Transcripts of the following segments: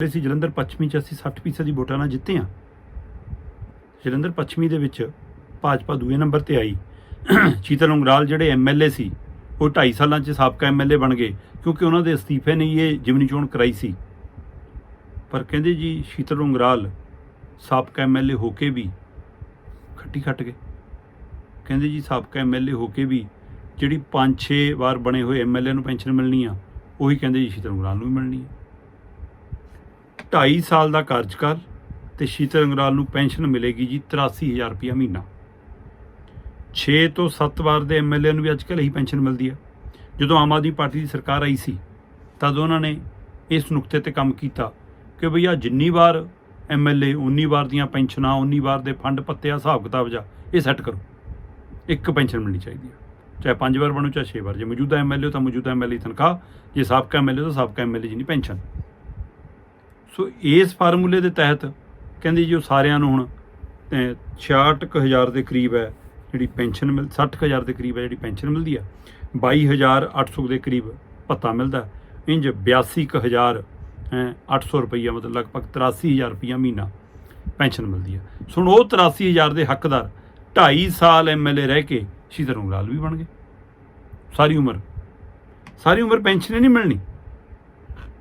ਅਸੀਂ ਜਲੰਧਰ ਪੱਛਮੀ ਚ ਅਸੀਂ 60% ਦੀ ਵੋਟਾਂ ਨਾਲ ਜਿੱਤੇ ਆ ਜਲੰਧਰ ਪੱਛਮੀ ਦੇ ਵਿੱਚ ਭਾਜਪਾ ਦੂਜੇ ਨੰਬਰ ਤੇ ਆਈ। ਸ਼ੀਤਲ ਉਂਗਰਾਲ ਜਿਹੜੇ ਐਮਐਲਏ ਸੀ, ਉਹ 2.5 ਸਾਲਾਂ ਚ ਸਾਬਕਾ ਐਮਐਲਏ ਬਣ ਗਏ, ਕਿਉਂਕਿ ਉਹਨਾਂ ਦੇ ਅਸਤੀਫੇ ਨੇ ਇਹ ਜਿਮਨੀ ਚੋਣ ਕਰਾਈ ਸੀ। ਪਰ ਕਹਿੰਦੇ ਜੀ ਸ਼ੀਤਲ ਉਂਗਰਾਲ ਸਾਬਕਾ ਐਮਐਲਏ ਹੋ ਕੇ ਵੀ ਖੱਟੀ ਖੱਟ ਗਏ। ਕਹਿੰਦੇ ਜੀ, ਸਾਬਕਾ ਐਮਐਲਏ ਹੋ ਕੇ ਵੀ ਜਿਹੜੀ 5-6 ਵਾਰ ਬਣੇ ਹੋਏ ਐਮਐਲਏ ਨੂੰ ਪੈਨਸ਼ਨ ਮਿਲਣੀ ਆ, ਉਹੀ ਕਹਿੰਦੇ ਜੀ ਸ਼ੀਤਲ ਉਂਗਰਾਲ ਨੂੰ ਵੀ ਮਿਲਣੀ ਆ। 2.5 ਸਾਲ ਦਾ ਕਾਰਜਕਾਲ ਤੇ ਸ਼ੀਤਲ ਅੰਗਰਾਲ ਨੂੰ ਪੈਨਸ਼ਨ ਮਿਲੇਗੀ ਜੀ 83000 ਰੁਪਇਆ ਮਹੀਨਾ। 6 ਤੋਂ 7 ਵਾਰ ਦੇ ਐਮਐਲਏ ਨੂੰ ਵੀ ਅੱਜ ਕੱਲ੍ਹ ਇਹੀ ਪੈਨਸ਼ਨ ਮਿਲਦੀ ਹੈ ਜਦੋਂ ਆਮ ਆਦਮੀ ਪਾਰਟੀ ਦੀ ਸਰਕਾਰ ਆਈ ਸੀ, ਤਦ ਉਹਨਾਂ ਨੇ ਇਸ ਨੁਕਤੇ ਤੇ ਕੰਮ ਕੀਤਾ ਕਿ ਭਈਆ ਜਿੰਨੀ ਵਾਰ ਐਮਐਲਏ ਉਨੀ ਵਾਰ ਦੀਆਂ ਪੈਨਸ਼ਨਾਂ, ਉਨੀ ਵਾਰ ਦੇ ਫੰਡ ਪੱਤੇ ਆ, ਹਿਸਾਬ ਕਿਤਾਬ ਜਾ, ਇਹ ਸੈੱਟ ਕਰੋ। ਇੱਕ ਪੈਨਸ਼ਨ ਮਿਲਣੀ ਚਾਹੀਦੀ ਹੈ ਚਾਹੇ 5 ਵਾਰ ਬਣੋ, ਚਾਹੇ 6 ਵਾਰ। ਜੇ ਮੌਜੂਦਾ ਐਮਐਲਏ ਤਾਂ ਮੌਜੂਦਾ ਐਮਐਲਏ ਤਨਖਾਹ, ਜੇ ਸਾਬਕਾ ਐਮਐਲਏ ਤਾਂ ਸਾਬਕਾ ਐਮਐਲਏ ਜਿੰਨੀ ਪੈਨਸ਼ਨ। ਸੋ ਇਸ ਫਾਰਮੂਲੇ ਦੇ ਤਹਿਤ ਕਹਿੰਦੇ ਜੀ ਉਹ ਸਾਰਿਆਂ ਨੂੰ ਹੁਣ ਅਹ, 66000 ਦੇ ਕਰੀਬ ਹੈ ਜਿਹੜੀ ਪੈਨਸ਼ਨ ਮਿਲ 60000 ਦੇ ਕਰੀਬ ਹੈ ਜਿਹੜੀ ਪੈਨਸ਼ਨ ਮਿਲਦੀ ਹੈ 22800 ਦੇ ਕਰੀਬ ਭੱਤਾ ਮਿਲਦਾ ਹੈ। ਇੰਜ 82000 800 ਰੁਪਈਆ ਮਤਲਬ ਲਗਭਗ 83000 ਰੁਪਈਆ ਮਹੀਨਾ ਪੈਨਸ਼ਨ ਮਿਲਦੀ ਹੈ ਸੋ ਹੁਣ ਉਹ 83000 ਦੇ ਹੱਕਦਾਰ 2.5 ਸਾਲ ਐਮਐਲਏ ਰਹਿ ਕੇ ਸ਼ੀਤਲ ਲਾਲ ਵੀ ਬਣ ਗਏ। ਸਾਰੀ ਉਮਰ। ਸਾਰੀ ਉਮਰ ਪੈਨਸ਼ਨ ਨਹੀਂ ਮਿਲਣੀ।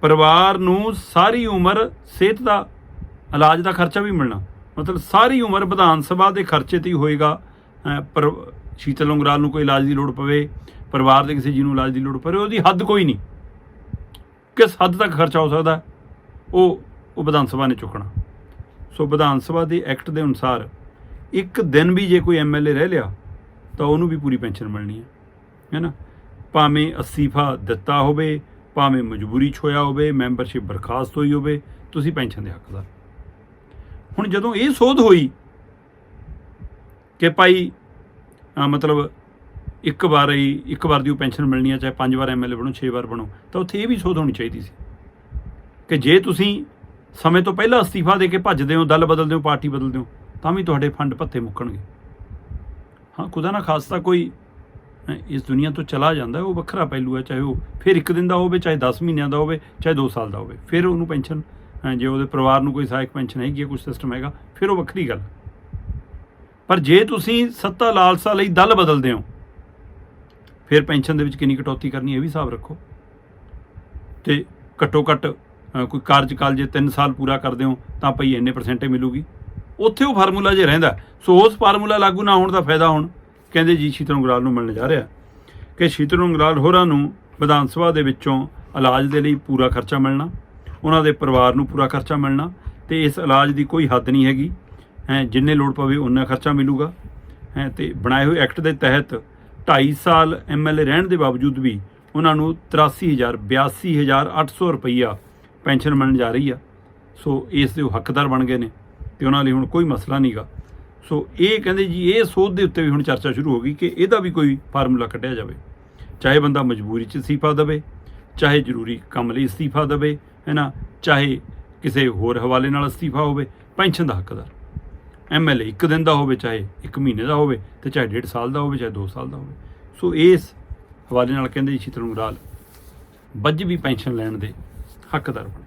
ਪਰਿਵਾਰ ਨੂੰ ਸਾਰੀ ਉਮਰ ਸਿਹਤ ਦਾ ਇਲਾਜ ਦਾ ਖਰਚਾ ਵੀ ਮਿਲਣਾ। ਮਤਲਬ ਸਾਰੀ ਉਮਰ ਵਿਧਾਨ ਸਭਾ ਦੇ ਖਰਚੇ ਤੇ ਹੀ ਹੋਏਗਾ। ਅਹ, ਪਰ ਸ਼ੀਤਲ ਉਂਗਰਾਲ ਨੂੰ ਕੋਈ ਇਲਾਜ ਦੀ ਲੋੜ ਪਵੇ ਪਰਿਵਾਰ ਦੇ ਕਿਸੇ ਜੀ ਨੂੰ ਇਲਾਜ ਦੀ ਲੋੜ ਪਵੇ ਉਹਦੀ ਹੱਦ ਕੋਈ ਨਹੀਂ। ਕਿਸ ਹੱਦ ਤੱਕ ਖਰਚਾ ਹੋ ਸਕਦਾ? ਉਹ ਉਹ ਵਿਧਾਨ ਸਭਾ ਨੇ ਚੁੱਕਣਾ। ਸੋ ਵਿਧਾਨ ਸਭਾ ਦੇ ਐਕਟ ਦੇ ਅਨੁਸਾਰ ਇੱਕ ਦਿਨ ਵੀ ਜੇ ਕੋਈ ਐਮਐਲਏ ਰਹਿ ਲਿਆ ਤਾਂ ਉਹਨੂੰ ਵੀ ਪੂਰੀ ਪੈਨਸ਼ਨ ਮਿਲਣੀ ਹੈ। ਹੈ ਨਾ? ਭਾਵੇਂ ਅਸਤੀਫਾ ਦਿੱਤਾ ਹੋਵੇ ਭਾਵੇਂ ਮਜਬੂਰੀ 'ਚ ਹੋਇਆ ਹੋਵੇ, ਮੈਂਬਰਸ਼ਿਪ ਬਰਖਾਸਤ ਹੋਈ ਹੋਵੇ, ਤੁਸੀਂ ਪੈਨਸ਼ਨ ਦੇ ਹੱਕਦਾਰ ਹੁਣ ਜਦੋਂ ਇਹ ਸੋਧ ਹੋਈ ਕਿ ਭਾਈ ਮਤਲਬ ਇੱਕ ਵਾਰ ਹੀ, ਇੱਕ ਵਾਰ ਦੀ ਉਹ ਪੈਨਸ਼ਨ ਮਿਲਣੀ ਹੈ ਚਾਹੇ ਪੰਜ ਵਾਰ ਐਮਐਲਏ ਬਣੋ 6 ਵਾਰ ਬਣੋ, ਤਾਂ ਉੱਥੇ ਇਹ ਵੀ ਸੋਧ ਹੋਣੀ ਚਾਹੀਦੀ ਸੀ ਕਿ ਜੇ ਤੁਸੀਂ ਸਮੇਂ ਤੋਂ ਪਹਿਲਾਂ ਅਸਤੀਫਾ ਦੇ ਕੇ ਭੱਜਦੇ ਹੋ, ਦਲ ਬਦਲਦੇ ਹੋ, ਪਾਰਟੀ ਬਦਲਦੇ ਹੋ, ਤਾਂ ਵੀ ਤੁਹਾਡੇ ਫੰਡ ਭੱਤੇ ਮੁੱਕਣਗੇ। ਹਾਂ, ਖੁਦਾ ਨਾ ਖਾਸਤਾ ਕੋਈ ਇਸ ਦੁਨੀਆ ਤੋਂ ਚਲਾ ਜਾਂਦਾ ਉਹ ਵੱਖਰਾ ਪਹਿਲੂ ਹੈ, ਚਾਹੇ ਉਹ ਫਿਰ ਇੱਕ ਦਿਨ ਦਾ ਹੋਵੇ, ਚਾਹੇ 10 ਮਹੀਨਿਆਂ ਦਾ ਹੋਵੇ, ਚਾਹੇ 2 ਸਾਲ ਦਾ ਹੋਵੇ, ਫਿਰ ਉਹਨੂੰ ਪੈਨਸ਼ਨ ਜੇ ਉਹਦੇ ਪਰਿਵਾਰ ਨੂੰ ਕੋਈ ਸਹਾਇਕ ਪੈਨਸ਼ਨ ਹੈਗੀ ਹੈ, ਕੋਈ ਸਿਸਟਮ ਹੈਗਾ, ਫਿਰ ਉਹ ਵੱਖਰੀ ਗੱਲ ਪਰ ਜੇ ਤੁਸੀਂ ਸੱਤਾ ਲਾਲਸਾ ਲਈ ਦਲ ਬਦਲਦੇ ਹੋ, ਫਿਰ ਪੈਨਸ਼ਨ ਦੇ ਵਿੱਚ ਕਿੰਨੀ ਕਟੌਤੀ ਕਰਨੀ ਇਹ ਵੀ ਹਿਸਾਬ ਰੱਖੋ। ਤੇ ਘੱਟੋ ਘੱਟ ਕੋਈ ਕਾਰਜਕਾਲ ਜੇ 3 ਸਾਲ ਪੂਰਾ ਕਰਦੇ ਹੋ, ਤਾਂ ਭਈ ਇੰਨੇ ਪਰਸੈਂਟੇ ਮਿਲੂਗੀ। ਉੱਥੇ ਉਹ ਫਾਰਮੂਲਾ ਜੇ ਰਹਿੰਦਾ, ਸੋ ਉਸ ਫਾਰਮੂਲਾ ਲਾਗੂ ਨਾ ਹੋਣ ਦਾ ਫਾਇਦਾ ਹੋਣ। ਕਹਿੰਦੇ ਜੀ ਸ਼ੀਤਲ ਉਂਗਰਾਲ ਨੂੰ ਮਿਲਣ ਜਾ ਰਿਹਾ। ਕਿ ਸ਼ੀਤਲ ਉਂਗਰਾਲ ਹੋਰਾਂ ਨੂੰ ਵਿਧਾਨ ਸਭਾ ਦੇ ਵਿੱਚੋਂ ਇਲਾਜ ਦੇ ਲਈ ਪੂਰਾ ਖਰਚਾ ਮਿਲਣਾ, ਉਹਨਾਂ ਦੇ ਪਰਿਵਾਰ ਨੂੰ ਪੂਰਾ ਖਰਚਾ ਮਿਲਣਾ, ਤੇ ਇਸ ਇਲਾਜ ਦੀ ਕੋਈ ਹੱਦ ਨਹੀਂ ਹੈਗੀ। ਹੈ, ਜਿੰਨੇ ਲੋੜ ਪਵੇ ਉਨਾ ਖਰਚਾ ਮਿਲੂਗਾ। ਹੈ, ਤੇ ਬਣਾਏ ਹੋਏ ਐਕਟ ਦੇ ਤਹਿਤ 2.5 ਸਾਲ ਐਮਐਲਏ ਰਹਿਣ ਦੇ ਬਾਵਜੂਦ ਵੀ ਉਹਨਾਂ ਨੂੰ 83000 82800 ਰੁਪਈਆ ਪੈਨਸ਼ਨ ਮਿਲਣ ਜਾ ਰਹੀ ਆ। ਸੋ ਇਸ ਦੇ ਉਹ ਹੱਕਦਾਰ ਬਣ ਗਏ ਨੇ, ਤੇ ਉਹਨਾਂ ਲਈ ਹੁਣ ਕੋਈ ਮਸਲਾ ਨਹੀਂਗਾ ਸੋ ਇਹ ਕਹਿੰਦੇ ਜੀ, ਇਹ ਸੋਧ ਦੇ ਉੱਤੇ ਵੀ ਹੁਣ ਚਰਚਾ ਸ਼ੁਰੂ ਹੋ ਗਈ ਕਿ ਇਹਦਾ ਵੀ ਕੋਈ ਫਾਰਮੂਲਾ ਕੱਢਿਆ ਜਾਵੇ। ਚਾਹੇ ਬੰਦਾ ਮਜਬੂਰੀ 'ਚ ਅਸਤੀਫਾ ਦੇਵੇ, ਚਾਹੇ ਜ਼ਰੂਰੀ ਕੰਮ ਲਈ ਅਸਤੀਫਾ ਦੇਵੇ ਹੈ ਨਾ ਚਾਹੇ ਕਿਸੇ ਹੋਰ ਹਵਾਲੇ ਨਾਲ ਅਸਤੀਫਾ ਹੋਵੇ, ਪੈਨਸ਼ਨ ਦਾ ਹੱਕਦਾਰ। ਐਮਐਲਏ ਇੱਕ ਦਿਨ ਦਾ ਹੋਵੇ, ਚਾਹੇ ਇੱਕ ਮਹੀਨੇ ਦਾ ਹੋਵੇ ਤੇ ਚਾਹੇ ਡੇਢ ਸਾਲ ਦਾ ਹੋਵੇ, ਚਾਹੇ 2 ਸਾਲ ਦਾ ਹੋਵੇ। ਸੋ ਇਸ ਹਵਾਲੇ ਨਾਲ ਕਹਿੰਦੇ ਜੀ, ਸ਼ੀਤਲ ਉਂਗਰਾਲ ਬੱਜ ਵੀ ਪੈਨਸ਼ਨ ਲੈਣ ਦੇ ਹੱਕਦਾਰ ਬਣ।